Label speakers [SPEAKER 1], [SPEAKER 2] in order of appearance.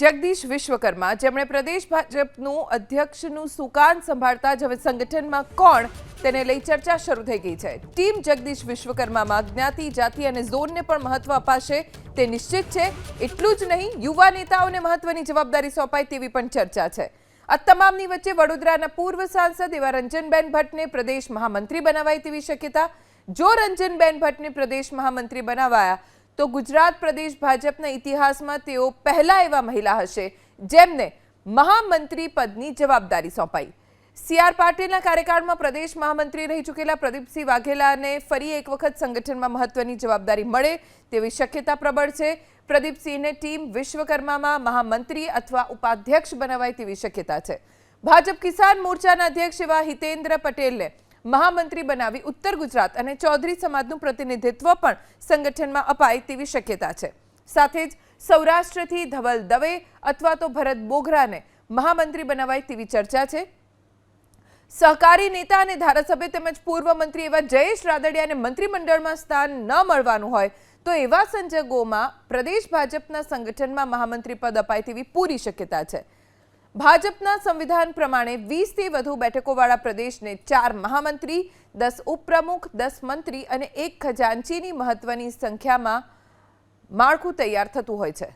[SPEAKER 1] જગદીશ વિશ્વકર્મા, જેમણે પ્રદેશ ભાજપનું અધ્યક્ષનું સુકાન સંભાળતા જ હવે સંગઠનમાં કોણ તેને લઈ ચર્ચા શરૂ થઈ ગઈ છે. ટીમ જગદીશ વિશ્વકર્મામાં જ્ઞાતિ, જાતિ અને ઝોનને પણ મહત્વ અપાશે તે નિશ્ચિત છે. એટલું જ નહીં, યુવા નેતાઓને મહત્વની જવાબદારી સોંપાય તેવી પણ ચર્ચા છે. આ તમામની વચ્ચે વડોદરાના પૂર્વ સાંસદ એવા રંજનબેન ભટ્ટને પ્રદેશ મહામંત્રી બનાવાય તેવી શક્યતા. જો રંજનબેન ભટ્ટને પ્રદેશ મહામંત્રી બનાવાયા તો ગુજરાત પ્રદેશ ભાજપના ઇતિહાસમાં તેઓ પહેલા એવા મહિલા હશે જેમને મહામંત્રી પદની જવાબદારી સોંપાઈ. સી આર પાટીલના કાર્યકાળમાં પ્રદેશ મહામંત્રી રહી ચૂકેલા પ્રદીપસિંહ વાઘેલાને ફરી એક વખત સંગઠનમાં મહત્વની જવાબદારી મળે તેવી શક્યતા પ્રબળ છે. પ્રદીપસિંહને ટીમ વિશ્વકર્મામાં મહામંત્રી અથવા ઉપાધ્યક્ષ બનાવાય તેવી શક્યતા છે. ભાજપ કિસાન મોરચાના અધ્યક્ષ એવા હિતેન્દ્ર પટેલને મહામંત્રી બનાવી ઉત્તર ગુજરાત અને ચૌધરી સમાજનું પ્રતિનિધિત્વ પણ સંગઠનમાં અપાય તેવી શક્યતા છે. સાથે જ સૌરાષ્ટ્રથી ધવલ દવે અથવા તો ભરત બોઘરાને મહામંત્રી બનાવાય તેવી ચર્ચા છે. સહકારી નેતા અને ધારાસભ્ય તેમજ પૂર્વ મંત્રી એવા જયેશ રાદડિયાને મંત્રીમંડળમાં સ્થાન ન મળવાનું હોય તો એવા સંજોગોમાં પ્રદેશ ભાજપના સંગઠનમાં મહામંત્રી પદ અપાય તેવી પૂરી શક્યતા છે. ભાજપના સંવિધાન પ્રમાણે વીસથી વધુ બેઠકોવાળા પ્રદેશને ચાર મહામંત્રી, દસ ઉપપ્રમુખ, દસ મંત્રી અને એક ખજાનચીની મહત્વની સંખ્યામાં માળખું તૈયાર થતું હોય છે.